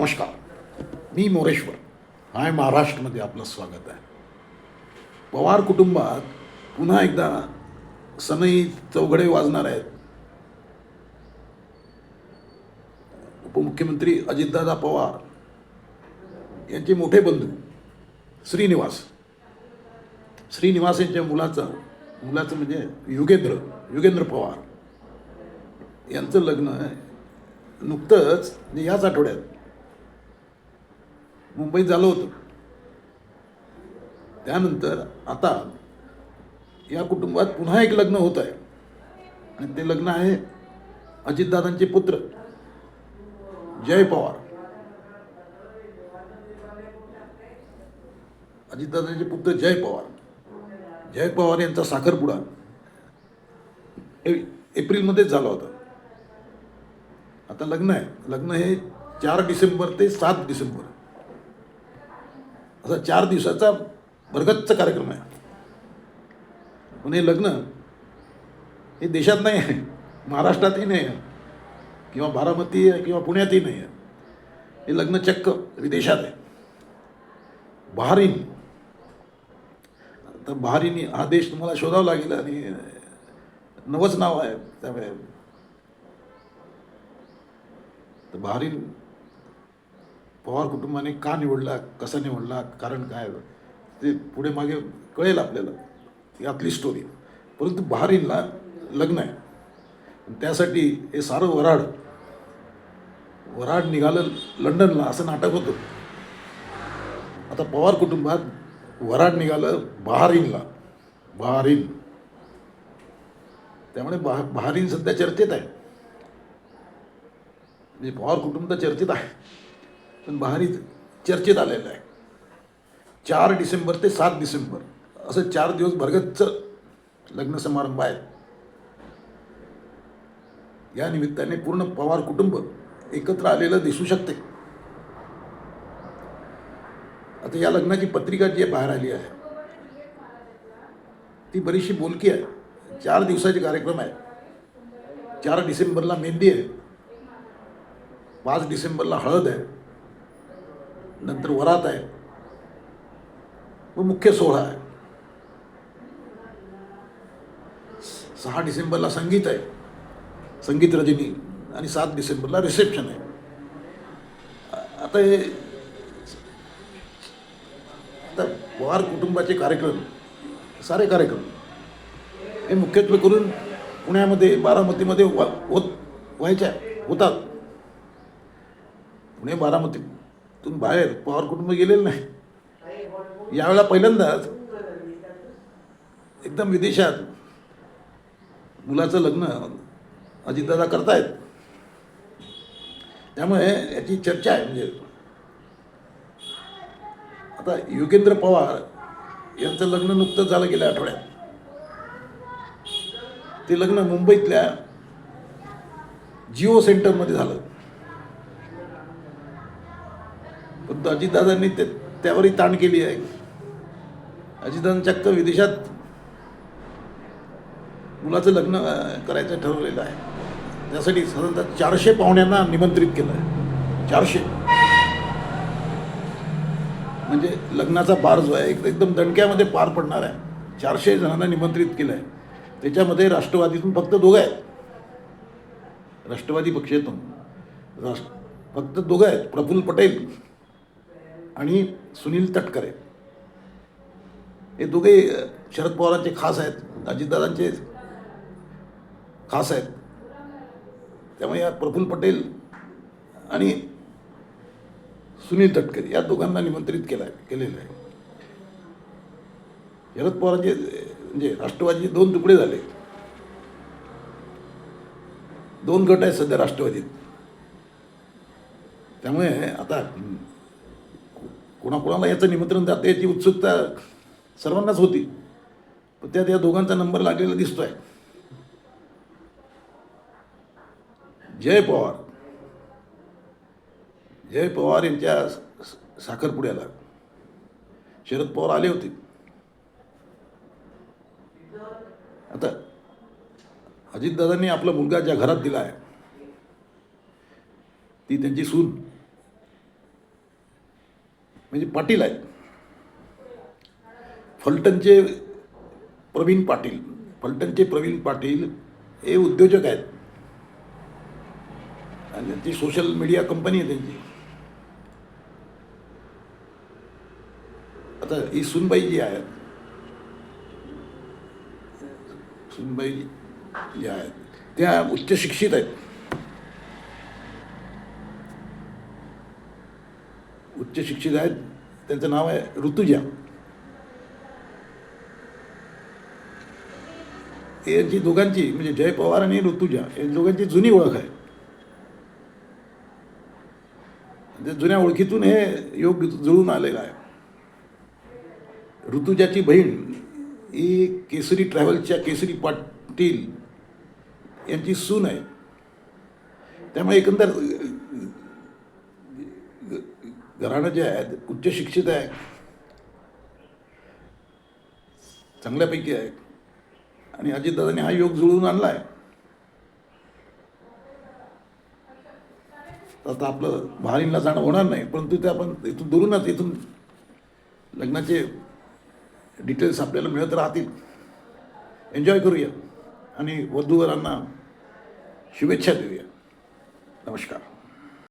नमस्कार. मी मोरेश्वर. हाय महाराष्ट्रमध्ये आपलं स्वागत आहे. पवार कुटुंबात पुन्हा एकदा सनई चौघडे वाजणार आहेत. उपमुख्यमंत्री अजितदादा पवार यांचे मोठे बंधू श्रीनिवास. श्रीनिवास यांच्या मुलाचं मुलाचं म्हणजे युगेंद्र युगेंद्र पवार. यांचं लग्न नुकतंच म्हणजे याच आठवड्यात मुंबईत झालं होतं. त्यानंतर आता या कुटुंबात पुन्हा एक लग्न होत आहे. आणि ते लग्न आहे अजितदादांचे पुत्र जय पवार. अजितदादांचे पुत्र जय पवार. जय पवार यांचा साखरपुडा ए- एप्रिलमध्येच झाला होता. आता लग्न आहे. लग्न हे चार डिसेंबर ते सात डिसेंबर. असा चार दिवसाचा भरगच्च कार्यक्रम आहे. पण हे लग्न हे देशात नाही आहे महाराष्ट्रातही नाही आहे किंवा बारामती आहे किंवा पुण्यातही नाही आहे. हे लग्न चक्क विदेशात आहे. बहारीन. तर बहारीन हा देश तुम्हाला शोधावा लागेल आणि नवंच नाव आहे त्यामुळे. तर बहारीन पवार कुटुंबाने का निवडला कसा निवडला कारण काय? ते पुढे मागे कळेल आपल्याला. यातली स्टोरी परंतु बहारीनला लग्न आहे. त्यासाठी हे सारं वराड वराड निघालं लंडनला असं नाटक होतं. आता पवार कुटुंबात वराड निघालं बहारीनला बहारीन त्यामुळे बहा बहारीन सध्या चर्चेत आहे. म्हणजे पवार कुटुंब तर चर्चेत आहे. पण चर्चेत आलेलं आहे. चार डिसेंबर ते सात डिसेंबर असं चार दिवस भरगच्च लग्न समारंभ आहेत. या निमित्ताने पूर्ण पवार कुटुंब एकत्र आलेलं दिसू शकते. आता या लग्नाची पत्रिका जी बाहेर आली आहे ती बरीचशी बोलकी आहे. चार दिवसाचे कार्यक्रम आहे चार डिसेंबरला मेहंदी आहे. पाच डिसेंबरला हळद आहे. नंतर वरात आहे. व मुख्य सोहळा आहे. सहा डिसेंबरला संगीत आहे. संगीत रजनी आणि सात डिसेंबरला रिसेप्शन आहे. आता हे आता पवार कुटुंबाचे कार्यक्रम सारे कार्यक्रम हे मुख्यत्वे करून पुण्यामध्ये बारामतीमध्ये वा होत व्हायच्या होतात. पुणे बारामती तुम्ही बाहेर पवार कुटुंब गेलेलं नाही. यावेळेला पहिल्यांदाच एकदम विदेशात मुलाचं लग्न अजितदादा करतायत. त्यामुळे याची चर्चा आहे म्हणजे आता योगेंद्र पवार यांचं लग्न नुकतंच झालं गेल्या आठवड्यात. ते लग्न मुंबईतल्या जिओ सेंटरमध्ये झालं पण अजितदादांनी ते त्यावरही ताण केली आहे. अजितदादांनी चक्क विदेशात मुलाचं लग्न करायचं ठरवलेलं आहे. त्यासाठी साधारणतः चारशे पाहुण्यांना निमंत्रित केलं आहे. चारशे. म्हणजे लग्नाचा पार जो आहे एक- एकदम दणक्यामध्ये पार पडणार आहे. चारशे जणांना निमंत्रित केलं आहे. त्याच्यामध्ये राष्ट्रवादीतून फक्त दोघं आहेत. राष्ट्रवादी पक्षातून राष्ट्र फक्त दोघं आहेत. प्रफुल्ल पटेल आणि सुनील तटकरे. हे दोघे शरद पवारांचे खास आहेत अजितदादांचे खास आहेत. त्यामुळे या प्रफुल्ल पटेल आणि सुनील तटकरे या दोघांना निमंत्रित केलं आहे केलेलं आहे. शरद पवारांचे म्हणजे राष्ट्रवादीचे दोन तुकडे झाले. दोन गट आहेत सध्या राष्ट्रवादीत. त्यामुळे आता कोणाकोणाला याचं निमंत्रण जातं याची उत्सुकता सर्वांनाच होती. पण त्यात या दोघांचा नंबर लागलेला दिसतोय. जय पवार. जय पवार यांच्या साखरपुड्याला. शरद पवार आले होते. आता अजितदादांनी आपला मुलगा ज्या घरात दिला आहे ती त्यांची सून. म्हणजे पाटील आहेत. फलटणचे प्रवीण पाटील. फलटणचे प्रवीण पाटील हे उद्योजक आहेत. आणि त्यांची सोशल मीडिया कंपनी आहे त्यांची. आता ही सुनबाई जी आहेत. सुनबाई जी आहेत. त्या उच्च शिक्षित आहेत. उच्च शिक्षित आहेत त्यांचं नाव आहे ऋतुजा. यांची दोघांची म्हणजे जय पवार आणि ऋतुजा या दोघांची जुनी ओळख आहे. म्हणजे जुन्या ओळखीतून हे योग जुळून आलेलं आहे. ऋतुजाची बहीण ही केसरी ट्रॅव्हल्सच्या केसरी पाटील यांची सून आहे. त्यामुळे एकंदर घराणं जे आहेत उच्च शिक्षित आहे चांगल्यापैकी आहे आणि अजितदादांनी हा योग जुळवून आणला आहे आता आपलं बहारीनला जाणं होणार नाही परंतु ते आपण इथून दुरूनच इथून लग्नाचे डिटेल्स आपल्याला मिळत राहतील. एन्जॉय करूया. आणि वधूवरांना शुभेच्छा देऊया. नमस्कार.